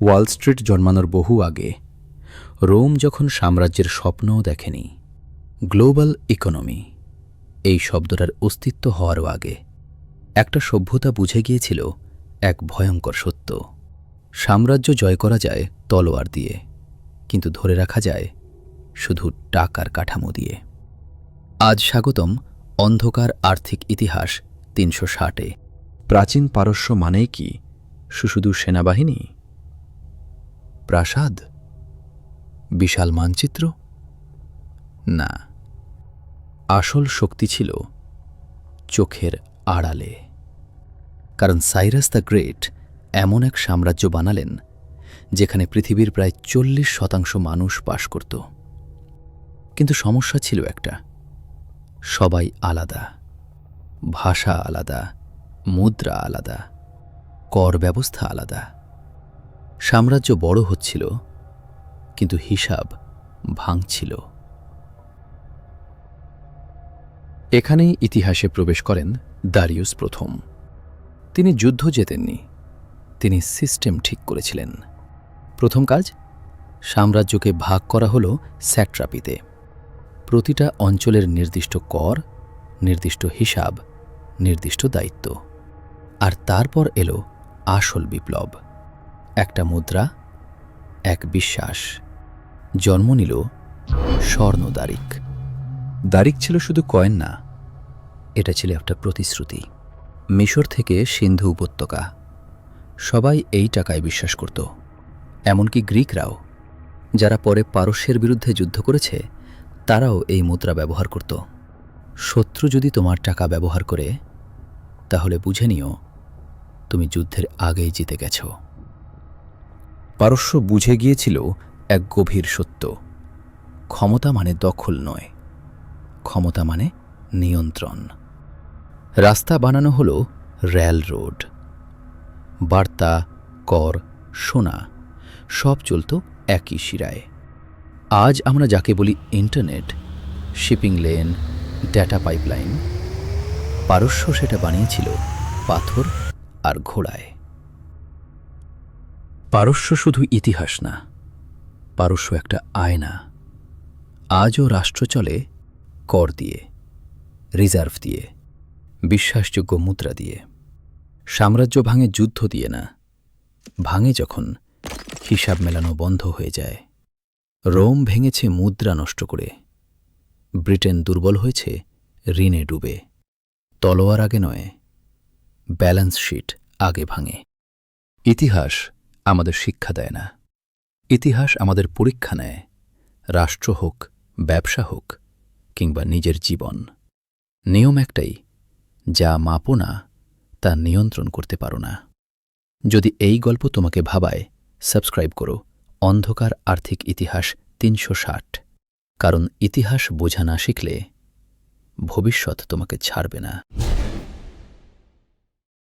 Wall Street জন্মানোর বহু আগে, রোম যখন সাম্রাজ্যের স্বপ্নও দেখেনি, গ্লোবাল ইকোনমি, এই শব্দটার অস্তিত্ব হওয়ারও আগে, একটা সভ্যতা বুঝে গিয়েছিল এক ভয়ঙ্কর সত্য। সাম্রাজ্য জয় করা যায় তলোয়ার দিয়ে, কিন্তু ধরে রাখা যায় শুধু টাকার কাঠামো দিয়ে। আজ স্বাগতম অন্ধকার আর্থিক ইতিহাস তিনশো ষাটে। প্রাচীন পারস্য মানেই কি সুশুধু সেনাবাহিনী? প্রাসাদ? বিশাল মানচিত্র? না। আসল শক্তি ছিল চোখের আড়ালে। কারণ সাইরাস দ্য গ্রেট এমন এক সাম্রাজ্য বানালেন যেখানে পৃথিবীর প্রায় চল্লিশ শতাংশ মানুষ বাস করত। কিন্তু সমস্যা ছিল একটা। সবাই আলাদা। ভাষা আলাদা। মুদ্রা আলাদা। কর ব্যবস্থা আলাদা। সাম্রাজ্য বড় হচ্ছিল, কিন্তু হিসাব ভাঙছিল। এখানেই ইতিহাসে প্রবেশ করেন দারিউস প্রথম। তিনি যুদ্ধ জেতেননি, তিনি সিস্টেম ঠিক করেছিলেন। প্রথম কাজ, সাম্রাজ্যকে ভাগ করা হলো স্যাট্রাপিতে। প্রতিটা অঞ্চলের নির্দিষ্ট কর, নির্দিষ্ট হিসাব, নির্দিষ্ট দায়িত্ব। আর তারপর এলো আসল বিপ্লব। একটা মুদ্রা, এক বিশ্বাস। জন্ম নিল স্বর্ণ দারিক দারিক ছিল শুধু কয়েন না, এটা ছিল একটা প্রতিশ্রুতি। মিশর থেকে সিন্ধু উপত্যকা। সবাই এই টাকায় বিশ্বাস করত। এমনকি গ্রিকরাও, যারা পরে পারস্যের বিরুদ্ধে যুদ্ধ করেছে, তারাও এই মুদ্রা ব্যবহার করত। শত্রু যদি তোমার টাকা ব্যবহার করে, তাহলে বুঝে নিও, তুমি যুদ্ধের আগেই জিতে গেছ। পারস্য বুঝে গিয়েছিল এক গভীর সত্য। ক্ষমতা মানে দখল নয়, ক্ষমতা মানে নিয়ন্ত্রণ। রাস্তা বানানো হল রেল রোড। বার্তা, কর, সোনা, সব চলত একই শিরায়। আজ আমরা যাকে বলি internet, shipping lane, data pipeline, পারস্য সেটা বানিয়েছিল পাথর আর ঘোড়ায়। পারস্য শুধু ইতিহাস না, পারস্য একটা আয়না। আজও রাষ্ট্র চলে কর দিয়ে, রিজার্ভ দিয়ে, বিশ্বাসযোগ্য মুদ্রা দিয়ে। সাম্রাজ্য ভাঙে যুদ্ধ দিয়ে না, ভাঙে যখন হিসাব মেলানো বন্ধ হয়ে যায়। রোম ভেঙেছে মুদ্রা নষ্ট করে, ব্রিটেন দুর্বল হয়েছে ঋণে ডুবে। তলোয়ার আগে নয়, ব্যালেন্স শিট আগে ভাঙে। ইতিহাস আমাদের শিক্ষা দেয় না। ইতিহাস আমাদের পরীক্ষা নেয়। রাষ্ট্র হোক, ব্যবসা হোক, কিংবা নিজের জীবন। নিয়ম একটাই, যা মাপো না, তা নিয়ন্ত্রণ করতে পারো না। যদি এই গল্প তোমাকে ভাবায়, সাবস্ক্রাইব করো অন্ধকার আর্থিক ইতিহাস তিনশো ষাট। কারণ ইতিহাস বোঝা না শিখলে ভবিষ্যৎ তোমাকে ছাড়বে না।